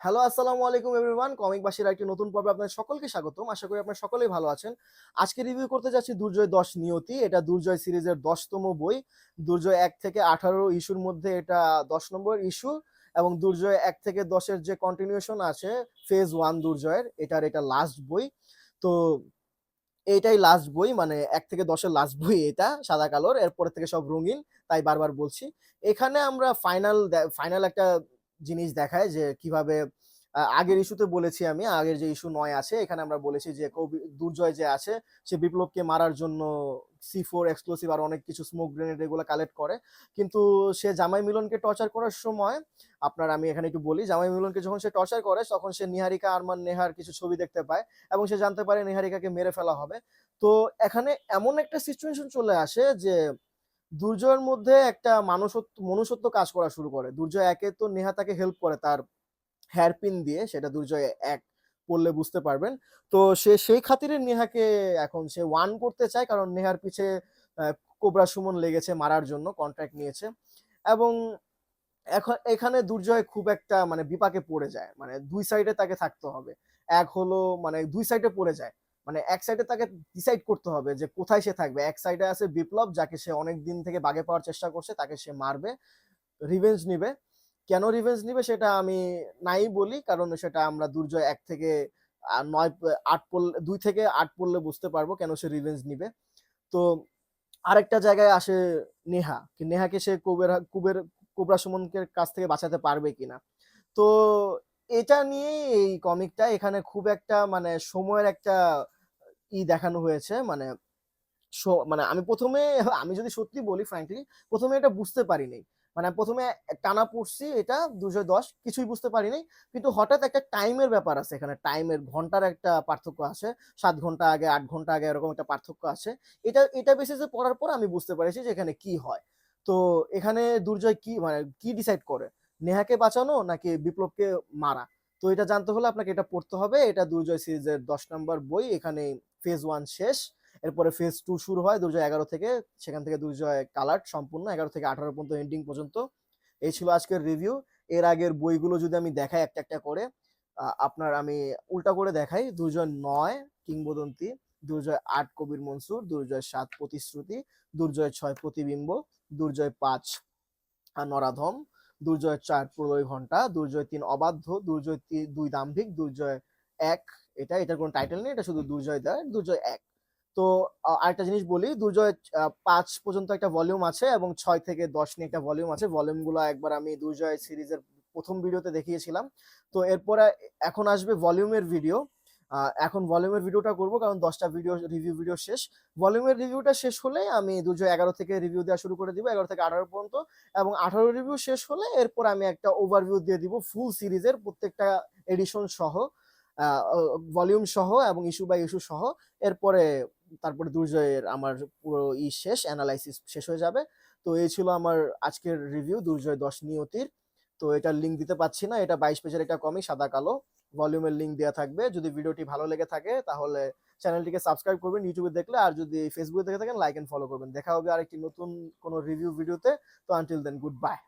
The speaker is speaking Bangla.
হ্যালো আসসালামু আলাইকুম এভরিওয়ান কমিক বাসীর একটি নতুন পর্বে আপনাদের সকলকে স্বাগতম। আশা করি আপনারা সকলেই ভালো আছেন। আজকে রিভিউ করতে যাচ্ছি দুর্জয় দশ নিয়তি। এটা দুর্জয় সিরিজের দশতম বই। দুর্জয় এক থেকে আঠারো ইস্যুর মধ্যে এটা দশ নম্বর ইস্যু এবং দুর্জয় এক থেকে দশের যে কন্টিনিউশন আছে ফেজ ওয়ান দুর্জয়ের, এটার এটা লাস্ট বই। তো এইটাই লাস্ট বই মানে এক থেকে দশের লাস্ট বই এটা, সাদা কালোর এরপরে থেকে সব রঙিন, তাই বারবার বলছি। এখানে আমরা ফাইনাল ফাইনাল একটা জিনিস দেখায় যে কীভাবে আগের ইস্যুতে বলেছি আমি আগের যে ইস্যু নয় আছে এখানে আমরা বলেছি যে দুর্জয় যে আছে সে বিপ্লবকে মারার জন্য সি ফোর এক্সক্লুসিভ আর অনেক কিছু স্মোক গ্রেনেড এগুলো কালেক্ট করে। কিন্তু সে জামাই মিলনকে টর্চার করার সময় আপনার আমি এখানে একটু বলি জামাই মিলনকে যখন সে টর্চার করে তখন সে নিহারিকা আরমান নেহার কিছু ছবি দেখতে পায় এবং সে জানতে পারে নিহারিকাকে মেরে ফেলা হবে। তো এখানে এমন একটা সিচুয়েশন চলে আসে যে দুর্জয়ের মধ্যে একটা মানুষত্ব, মনুষ্যত্ব কাজ করা শুরু করে। দুর্জয় একে তো নেহা তাকে হেল্প করে তার হেয়ারপিন দিয়ে, সেটা দুর্জয় এক পড়লে বুঝতে পারবেন। তো সে সেই খাতিরে নেহাকে এখন সে ওয়ান করতে চায়, কারণ নেহার পিছে কোবরা সুমন লেগেছে মারার জন্য কন্ট্রাক্ট নিয়েছে। এবং এখন এখানে দুর্জয় খুব একটা মানে বিপাকে পড়ে যায়। মানে দুই সাইডে তাকে থাকতে হবে। এক হলো মানে দুই সাইডে পড়ে যায়। মানে এক সাইডে তাকে ডিসাইড করতে হবে যে কোথায় সে থাকবে। এক সাইডে আছে বিপ্লব, যাকে সে অনেক দিন থেকে বাগে পাওয়ার চেষ্টা করছে, তাকে সে মারবে রিভেঞ্জ নিবে। কেন রিভেঞ্জ নিবে সেটা আমি নাই বলি, কারণ সেটা আমরা দুর্জয় এক থেকে নয়, আট পড়লে, দুই থেকে আট পড়লে বুঝতে পারব কেন সে রিভেঞ্জ নিবে। তো আরেকটা জায়গায় আসে নেহা, কি নেহাকে সে কুবের কুবের, কোবরা সুমনকে কাছ থেকে বাঁচাতে পারবে কিনা। তো এটা নিয়ে এই কমিকটা এখানে খুব একটা মানে সময়ের একটা ই দেখানো হয়েছে মানে মানে আমি প্রথমে, আমি যদি সত্যি বলি ফ্র্যাঙ্কলি প্রথমে এটা বুঝতে পারিনি। মানে প্রথমে টানা পড়ছি এটা, দুশো দশ, কিছুই বুঝতে পারিনি। কিন্তু হঠাৎ একটা টাইমের ব্যাপার আছে এখানে টাইমের ঘণ্টার একটা পার্থক্য আছে। সাত ঘণ্টা আগে, আট ঘণ্টা আগে এরকম একটা পার্থক্য আছে। এটা এটা বেসিসে পড়ার পর আমি বুঝতে পেরেছি যে এখানে কি হয়। তো এখানে দুর্জয় কি মানে কি ডিসাইড করে? নেহাকে বাঁচানো নাকি বিপ্লবকে মারা? তো এটা জানতে হলে আপনাকে এটা পড়তে হবে। এটা দুর্জয় সিরিজের দশ নম্বর বই। এখানে ফেজ ওয়ান শেষ। এরপরে ফেজ টু শুরু হয় দুর্জয় এগারো থেকে। সেখান থেকে দুর্জয় কালার সম্পূর্ণ। এগারো থেকে আঠারো পর্যন্ত এন্ডিং পর্যন্ত। এই ছিল আজকের রিভিউ এর আগের বইগুলো যদি আমি দেখাই একটা একটা করে আপনার আমি উল্টা করে দেখাই। দুর্জয় নয়, কিংবদন্তি। দুর্জয় আট, কবির মনসুর। দুর্জয় সাত, প্রতিশ্রুতি। দুর্জয় ছয়, প্রতিবিম্ব। দুর্জয় পাঁচ নরাধম। দুর্জয় চার প্রলয় ঘণ্টা, দুর্জয় তিন অবাধ্য, দুর্জয় দুই দাম্ভিক, দুর্জয় এক, এটা, এটার কোনো টাইটেল নেই, এটা শুধু দুর্জয় দেয়, দুর্জয় এক। তো আরেকটা জিনিস বলি, দুর্জয় পাঁচ পর্যন্ত একটা ভলিউম আছে এবং ছয় থেকে দশ নিয়ে একটা ভলিউম আছে। ভলিউমগুলো একবার আমি দুর্জয় সিরিজের প্রথম ভিডিওতে দেখিয়েছিলাম। তো এরপরে এখন আসবে ভলিউমের ভিডিও এখন ভলিউমের ভিডিওটা করব, কারণ দশটা ভিডিও রিভিউ ভিডিও শেষ। ভলিউমের রিভিউটা শেষ হলে আমি দুর্জয় এগারো থেকে রিভিউ দেওয়া শুরু করে দিব, এগারো থেকে আঠারো পর্যন্ত। এবং আঠারো রিভিউ শেষ হলে এরপর আমি একটা ওভারভিউ দিয়ে দিব ফুল সিরিজের প্রত্যেকটা এডিশন সহ ভলিউম সহ এবং ইস্যু বাই ইস্যু সহ। এরপরে তারপরে দুর্জয়ের আমার পুরো ই শেষ অ্যানালাইসিস শেষ হয়ে যাবে। তো এই ছিল আমার আজকের রিভিউ দুর্জয় দশ নিয়তির। তো এটার লিঙ্ক দিতে পাচ্ছি না, এটা বাইশ পেজের একটা কমই, সাদা কালো। ভলিউমের লিঙ্ক দেওয়া থাকবে। যদি ভিডিওটি ভালো লেগে থাকে, তাহলে চ্যানেলটিকে সাবস্ক্রাইব করবেন ইউটিউবে দেখলে, আর যদি ফেসবুকে দেখে থাকেন লাইক এন্ড ফলো করবেন। দেখা হবে আরেকটি নতুন কোনো রিভিউ ভিডিওতে তো। আনটিল দেন গুড বাই